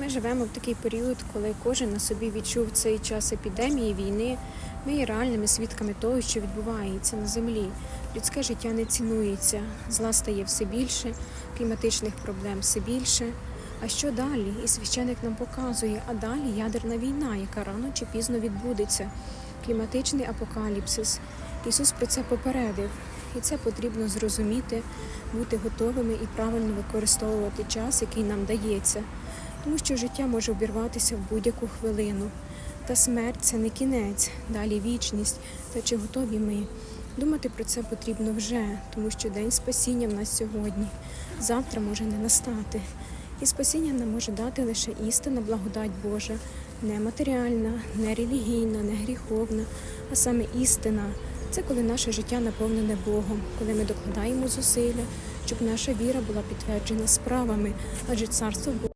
Ми живемо в такий період, коли кожен на собі відчув цей час епідемії, війни. Ми є реальними свідками того, що відбувається на землі. Людське життя не цінується, зла стає все більше, кліматичних проблем все більше. А що далі? І священик нам показує, а далі ядерна війна, яка рано чи пізно відбудеться, кліматичний апокаліпсис. Ісус про це попередив, і це потрібно зрозуміти, бути готовими і правильно використовувати час, який нам дається тому що життя може обірватися в будь-яку хвилину. Та смерть це не кінець, далі вічність. Та чи готові ми? Думати про це потрібно вже, тому що день спасіння в нас сьогодні, завтра може не настати. І спасіння нам може дати лише істина, благодать Божа, не матеріальна, не релігійна, не гріховна, а саме істина. Це коли наше життя наповнене Богом, коли ми докладаємо зусилля, щоб наша віра була підтверджена справами, адже царство Боже.